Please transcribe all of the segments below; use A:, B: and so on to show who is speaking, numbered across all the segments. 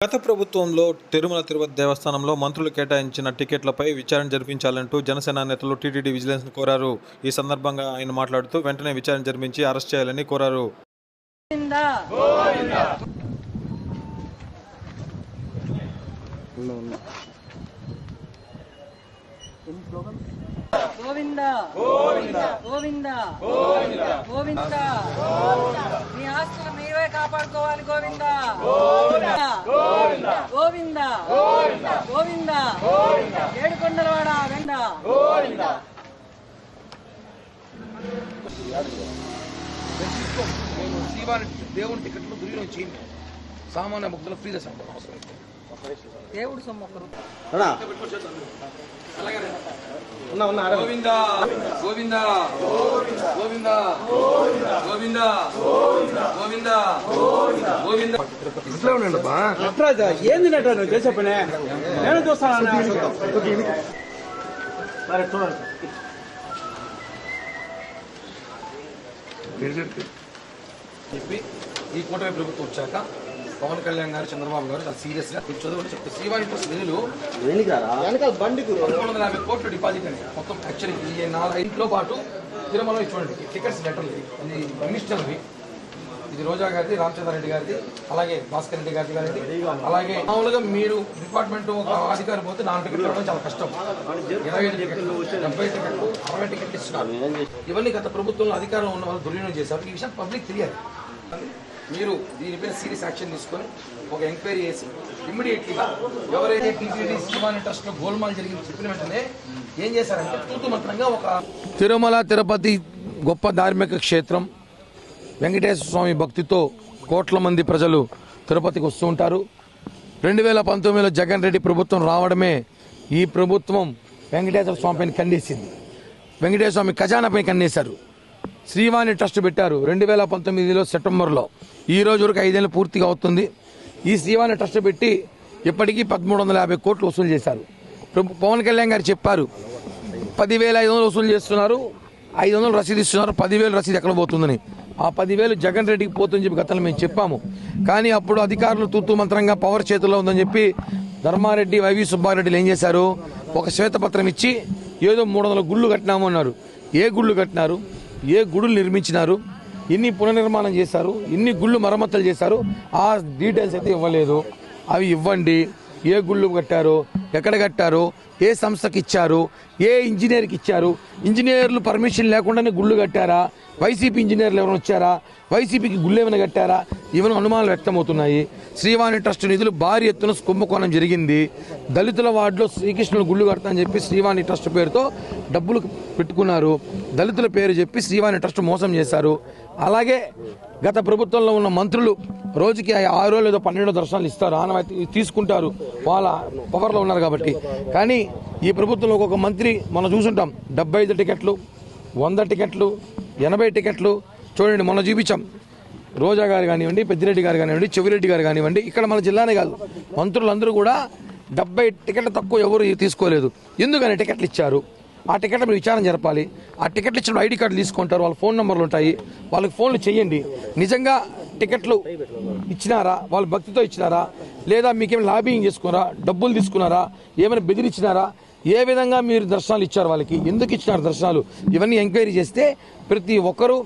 A: గత ప్రభుత్వంలో తిరుమల తిరుపతి దేవస్థానంలో మంత్రులు కేటాయించిన టికెట్లపై విచారణ జరిపించాలంటూ జనసేన నేతలు టీటీడీ విజిలెన్స్ కోరారు. ఈ సందర్భంగా ఆయన మాట్లాడుతూ వెంటనే విచారణ జరిపించి అరెస్ట్ చేయాలని కోరారు.
B: గోవిందా! గోవిందా! గోవిందా! గోవిందా! ఆస్తులు మీరే కాపాడుకోవాలి గోవిందా. గోవిందా. గోవిందా. ఏడుకొండలవాడ వెండా.
C: నేను శ్రీవారి దేవుని టికెట్లు దుర్వినియోగం చేయండి. సామాన్య భక్తులు ఫ్రీ దర్శనం అవసరం
B: దేవుడు
C: గోవింద గోవింద గోవింద గోవింద గోవింద గోవింద ఇట్లా ఉండండి
D: నటరాజ ఏంది నట నువ్వు చేసే నేను చూస్తాను మరి చూడండి
C: చెప్పి ఈ కూటమి ప్రభుత్వం వచ్చాక పవన్ కళ్యాణ్ గారు చంద్రబాబు గారు చాలా సీరియస్గా చదువుకుంటే చెప్తే శ్రీవారి ట్రస్ట్ నిధులు పదకొండు వందల యాభై కోట్లు డిపాజిట్ అండి మొత్తం యాక్చువల్లీ ఈ నాలుగు ఇంట్లో పాటు తిరుమల చూడండి టికెట్స్ లెటర్లు ఇది మినిస్టర్వి ఇది రోజా గారిది రామచంద్రారెడ్డి గారిది అలాగే భాస్కర్ రెడ్డి గారిది గారిది. అలాగే మామూలుగా మీరు డిపార్ట్మెంట్ ఒక అధికారి పోతే నాలుగు టికెట్లు ఇవ్వడం చాలా కష్టం. ఇరవై ఐదు టికెట్లు డెబ్బై టికెట్లు అరవై టికెట్లు ఇస్తున్నారు. ఇవన్నీ గత ప్రభుత్వంలో అధికారంలో ఉన్న వాళ్ళు దుర్వినియోగం చేశారు ఈ విషయం పబ్లిక్ తెలియాలి. మీరు దీనిపైన సీరియస్ యాక్షన్ తీసుకొని ఒక ఎంక్వైరీ చేసి ఇమ్మీడియట్లీగా ఎవరైతే టీటీడీ శివాని ట్రస్ట్ గోల్మాల్ జరిగింది చెప్పిన వెంటనే ఏం చేశారంటే తూతుమంత్రంగా ఒక తిరుమల తిరుపతి గొప్ప ధార్మిక క్షేత్రం. వెంకటేశ్వర స్వామి భక్తితో కోట్ల మంది ప్రజలు తిరుపతికి వస్తూ ఉంటారు. రెండు వేల పంతొమ్మిదిలో జగన్ రెడ్డి ప్రభుత్వం రావడమే ఈ ప్రభుత్వం వెంకటేశ్వర స్వామి పైన కండేసింది. వెంకటేశ్వర స్వామి ఖజానాపై కన్నేశారు శ్రీవాణి ట్రస్ట్ పెట్టారు రెండు వేల పంతొమ్మిదిలో సెప్టెంబర్లో. ఈ రోజు వరకు ఐదేళ్ళు పూర్తిగా అవుతుంది. ఈ శ్రీవాణి ట్రస్ట్ పెట్టి ఇప్పటికీ పదమూడు వందల యాభై కోట్లు వసూలు చేశారు. పవన్ కళ్యాణ్ గారు చెప్పారు పదివేల ఐదు వందలు వసూలు చేస్తున్నారు ఐదు వందలు రసీదు ఇస్తున్నారు పదివేలు రసీదు ఎక్కడ పోతుందని. ఆ పదివేలు జగన్ రెడ్డికి పోతుందని చెప్పి గతంలో మేము చెప్పాము. కానీ అప్పుడు అధికారులు తూతూ మంత్రంగా పవర్ చేతుల్లో ఉందని చెప్పి ధర్మారెడ్డి వైవి సుబ్బారెడ్డిలు ఏం చేశారు? ఒక శ్వేతపత్రం ఇచ్చి ఏదో మూడు వందల గుళ్ళు కట్టినాము అన్నారు. ఏ గుళ్ళు కట్టినారు? ఏ గుడులు నిర్మించినారు? ఎన్ని పునర్నిర్మాణం చేశారు? ఎన్ని గుళ్ళు మరమ్మతులు చేశారు? ఆ డీటెయిల్స్ అయితే ఇవ్వలేదు. అవి ఇవ్వండి. ఏ గుళ్ళు కట్టారు? ఎక్కడ కట్టారు? ఏ సంస్థకి ఇచ్చారు? ఏ ఇంజనీర్కి ఇచ్చారు? ఇంజనీర్లు పర్మిషన్ లేకుండానే గుళ్ళు కట్టారా? వైసీపీ ఇంజనీర్లు ఎవరైనా వచ్చారా? వైసీపీకి గుళ్ళు ఏమైనా కట్టారా? ఈవెన్ అనుమానాలు వ్యక్తమవుతున్నాయి. శ్రీవాణి ట్రస్ట్ నిధులు భారీ ఎత్తున కుంభకోణం జరిగింది. దళితుల వార్డులో శ్రీకృష్ణుడు గుళ్ళు కడతా అని చెప్పి శ్రీవాణి ట్రస్ట్ పేరుతో డబ్బులు పెట్టుకున్నారు. దళితుల పేరు చెప్పి శ్రీవాణి ట్రస్ట్ మోసం చేశారు. అలాగే గత ప్రభుత్వంలో ఉన్న మంత్రులు రోజుకి ఆరో లేదో పన్నెండో దర్శనాలు ఇస్తారు. ఆనవాయితీ తీసుకుంటారు. వాళ్ళ పవర్లో ఉన్నారు కాబట్టి. కానీ ఈ ప్రభుత్వంలో ఒక్కొక్క మంత్రి మనం చూసుంటాం. డెబ్బై ఐదు టికెట్లు వంద టికెట్లు ఎనభై టికెట్లు. చూడండి మొన్న చూపించాం. రోజా గారు కానివ్వండి పెద్దిరెడ్డి గారు కానివ్వండి చెవిరెడ్డి గారు కానివ్వండి ఇక్కడ మన జిల్లానే కాదు. మంత్రులందరూ కూడా డెబ్బై టికెట్లు తక్కువ ఎవరు తీసుకోలేదు. ఎందుకని టికెట్లు ఇచ్చారు? ఆ టికెట్ల మీద విచారణ జరపాలి. ఆ టికెట్లు ఇచ్చిన ఐడి కార్డులు తీసుకుంటారు వాళ్ళ ఫోన్ నెంబర్లు ఉంటాయి. వాళ్ళకి ఫోన్లు చేయండి. నిజంగా టికెట్లు ఇచ్చినారా? వాళ్ళ భక్తితో ఇచ్చినారా? లేదా మీకేమైనా లాబింగ్ చేసుకున్నారా? డబ్బులు తీసుకున్నారా? ఏమైనా బెదిరించినారా? ఏ విధంగా మీరు దర్శనాలు ఇచ్చారు వాళ్ళకి? ఎందుకు ఇచ్చినారు దర్శనాలు? ఇవన్నీ ఎంక్వైరీ చేస్తే ప్రతి ఒక్కరూ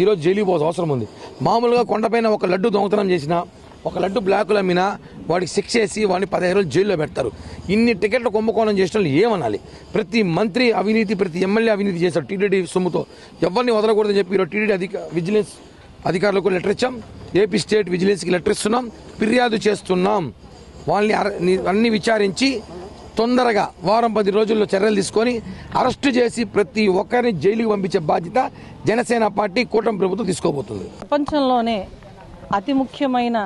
C: ఈరోజు జైలుకి పోవాల్సిన అవసరం ఉంది. మామూలుగా కొండపైన ఒక లడ్డు దొంగతనం చేసినా ఒక లడ్డు బ్లాకులు అమ్మినా వాడికి శిక్ష వేసి వాడిని పదిహేను రోజులు జైల్లో పెడతారు. ఇన్ని టికెట్లు కుంభకోణం చేసిన వాళ్ళు ఏమనాలి? ప్రతి మంత్రి అవినీతి ప్రతి ఎమ్మెల్యే అవినీతి చేశారు టీడీడీ సొమ్ముతో. ఎవరిని వదలకూడదని చెప్పి ఈరోజు టీడీడీ అధిక విజిలెన్స్ అధికారులకు లెటర్ ఇచ్చాం. ఏపీ స్టేట్ విజిలెన్స్కి లెటర్ ఇస్తున్నాం. ఫిర్యాదు చేస్తున్నాం. వాళ్ళని అన్ని విచారించి తొందరగా వారం పది రోజుల్లో చర్యలు తీసుకొని అరెస్టు చేసి ప్రతి ఒక్కరిని జైలుకి పంపించే బాధ్యత జనసేన పార్టీ కూటమి ప్రభుత్వం తీసుకోబోతుంది.
B: ప్రపంచంలోనే అతి ముఖ్యమైన